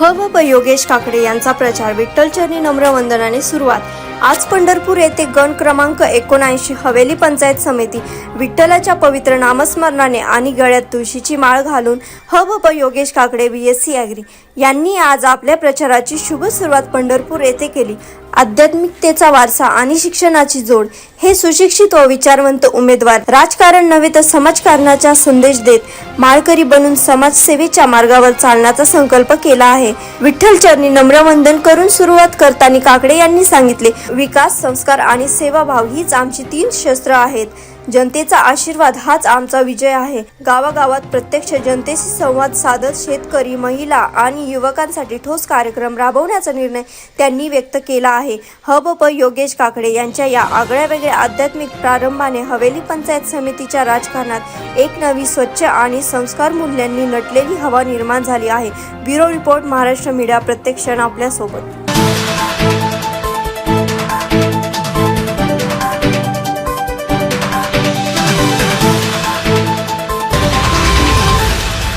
ह व ब योगेश काकडे यांचा प्रचार विठ्ठलचरणी नम्र वंदनाने सुरुवात. आज पंढरपूर येथे गण क्रमांक एकोणऐंशी हवेली पंचायत समिती विठ्ठलाच्या पवित्र नामस्मरणाने आणि गळ्यात तुळशीची माळ घालून ह व ब Yogesh Kakade B S C agri यांनी आज आपल्या प्रचाराची शुभ सुरुवात पंढरपूर येथे केली. आध्यात्मिकतेचा वारसा आणि शिक्षणाची जोड हे सुशिक्षित व विचारवंत उमेदवार राजकारण नव्हे तर समाजकारणाचा संदेश देत माळकरी बनून समाजसेवेच्या मार्गावर चालण्याचा संकल्प केला आहे. विठ्ठल चरणी नम्रवंदन करून सुरुवात करताना काकडे यांनी सांगितले विकास संस्कार आणि सेवाभाव हीच आमची तीन शस्त्र आहेत. जनतेचा आशीर्वाद हाच आमचा विजय आहे. गावागावात प्रत्यक्ष जनतेशी संवाद साधत शेतकरी महिला आणि युवकांसाठी ठोस कार्यक्रम राबवण्याचा निर्णय त्यांनी व्यक्त केला आहे. हबप योगेश काकडे यांच्या या आगळ्या वेगळ्या आध्यात्मिक प्रारंभाने हवेली पंचायत समितीच्या राजकारणात एक नवी स्वच्छ आणि संस्कार मूल्यांनी नटलेली हवा निर्माण झाली आहे. ब्युरो रिपोर्ट महाराष्ट्र मीडिया प्रत्येक आपल्यासोबत.